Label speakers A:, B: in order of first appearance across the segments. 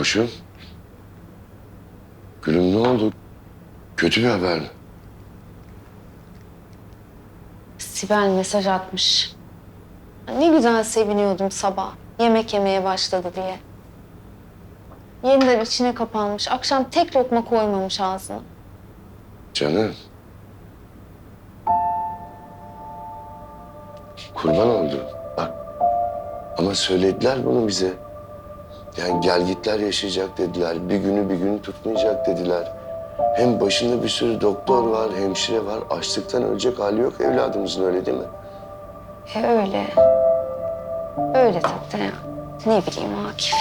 A: Boşum. Gülüm ne oldu? Kötü bir haber mi?
B: Sibel mesaj atmış. Ne güzel seviniyordum sabah. Yemek yemeye başladı diye. Yeniden içine kapanmış. Akşam tek lokma koymamış ağzına.
A: Canım. Kurban oldu. Bak. Ama söylediler bunu bize. Yani gelgitler yaşayacak dediler. Bir günü bir günü tutmayacak dediler. Hem başında bir sürü doktor var, hemşire var. Açlıktan ölecek hali yok evladımızın öyle değil mi?
B: E öyle. Öyle tabii de ya. Ne bileyim Akif.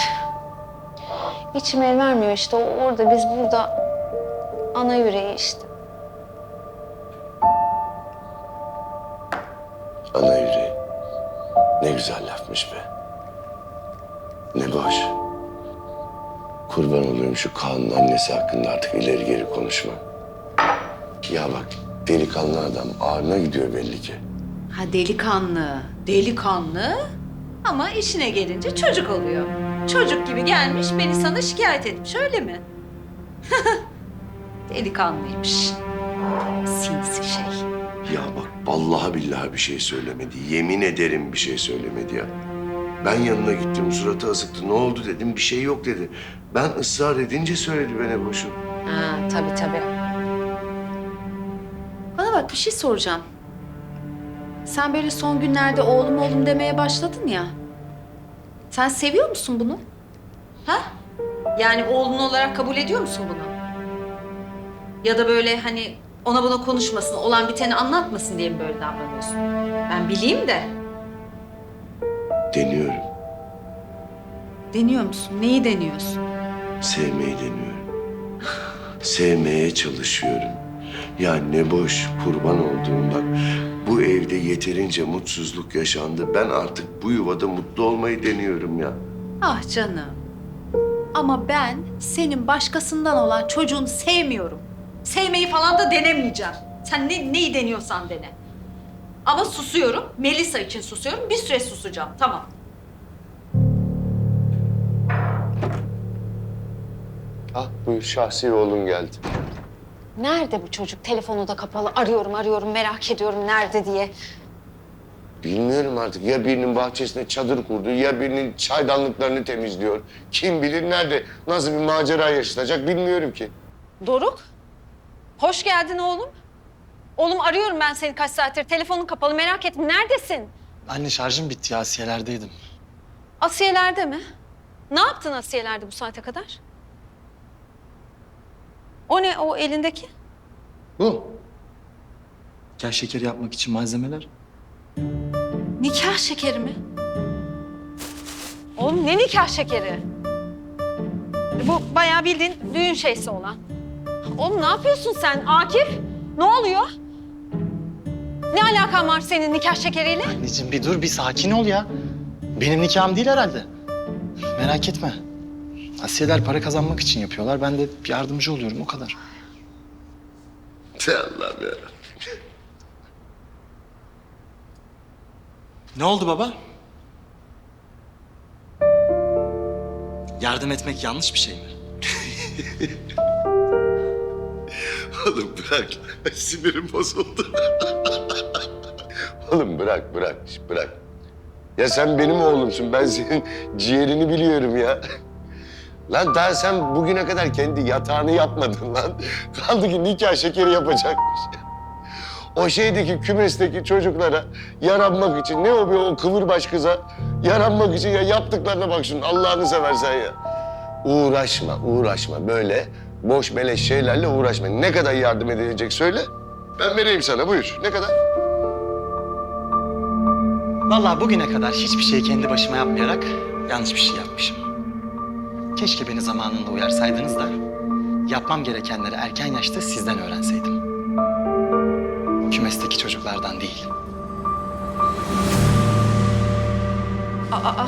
B: İçim el vermiyor işte. O orada biz burada ana yüreği işte.
A: Ana yüreği. Ne güzel lafmış be. Ne boş. Kurban olayım şu Kaan'ın annesi hakkında artık ileri geri konuşma. Ya bak delikanlı adam ağrına gidiyor belli ki.
C: Ha delikanlı, delikanlı ama işine gelince çocuk oluyor. Çocuk gibi gelmiş beni sana şikayet etmiş öyle mi? Delikanlıymış. Sinsi şey.
A: Ya bak vallahi billahi bir şey söylemedi. Yemin ederim bir şey söylemedi ya. Ben yanına gittim suratı asıktı. Ne oldu dedim bir şey yok dedi. Ben ısrar edince söyledi bana boşum.
C: Ha tabii tabii. Bana bak bir şey soracağım. Sen böyle son günlerde oğlum oğlum demeye başladın ya. Sen seviyor musun bunu? Ha? Yani oğlun olarak kabul ediyor musun bunu? Ya da böyle hani ona buna konuşmasın, olan biteni anlatmasın diye mi böyle davranıyorsun? Ben bileyim de.
A: Deniyorum.
C: Deniyor musun? Neyi deniyorsun?
A: Sevmeyi deniyorum. Sevmeye çalışıyorum. Ya ne boş kurban olduğum bak. Bu evde yeterince mutsuzluk yaşandı. Ben artık bu yuvada mutlu olmayı deniyorum ya.
C: Ah canım. Ama ben senin başkasından olan çocuğunu sevmiyorum. Sevmeyi falan da denemeyeceğim. Sen ne, neyi deniyorsan dene. Ama susuyorum. Melisa için susuyorum. Bir süre susacağım. Tamam.
A: Ah buyur şahsi oğlun geldi.
B: Nerede bu çocuk? Telefonu da kapalı. Arıyorum arıyorum merak ediyorum nerede diye.
A: Bilmiyorum artık ya birinin bahçesine çadır kurdu ya birinin çaydanlıklarını temizliyor. Kim bilir nerede nasıl bir macera yaşatacak bilmiyorum ki.
B: Doruk. Hoş geldin oğlum. Oğlum arıyorum ben seni kaç saattir. Telefonun kapalı merak ettim. Neredesin?
D: Anne şarjım bitti ya Asiye'lerdeydim.
B: Asiye'lerde mi? Ne yaptın Asiye'lerde bu saate kadar? O ne o elindeki?
D: Bu. Gel şekeri yapmak için malzemeler.
C: Nikah şekeri mi?
B: Oğlum ne nikah şekeri? Bu bayağı bildiğin düğün şeysi olan. Oğlum ne yapıyorsun sen Akif? Ne oluyor? Ne alakan var senin nikah şekeriyle?
D: Anneciğim bir dur bir sakin ol ya. Benim nikahım değil herhalde. Merak etme. Asiyeler para kazanmak için yapıyorlar. Ben de yardımcı oluyorum o kadar.
A: Allah'ım ya.
D: Ne oldu baba? Yardım etmek yanlış bir şey mi?
A: Oğlum bırak. Sinirim bozuldu. Oğlum bırak, bırak, bırak. Ya sen benim oğlumsun. Ben senin ciğerini biliyorum ya. Lan daha sen bugüne kadar kendi yatağını yapmadın lan. Kaldı ki nikah şekeri yapacakmış. O şeydeki kümesteki çocuklara yaranmak için ne o bir o kıvırbaş kıza yaranmak için ya yaptıklarına bak şunun Allah'ını seversen ya. Uğraşma, uğraşma. Böyle boş beleş şeylerle uğraşma. Ne kadar yardım edilecek söyle. Ben vereyim sana buyur. Ne kadar?
D: Vallahi bugüne kadar hiçbir şeyi kendi başıma yapmayarak yanlış bir şey yapmışım. Keşke beni zamanında uyarsaydınız da yapmam gerekenleri erken yaşta sizden öğrenseydim. Kümesteki çocuklardan değil.
C: Aa,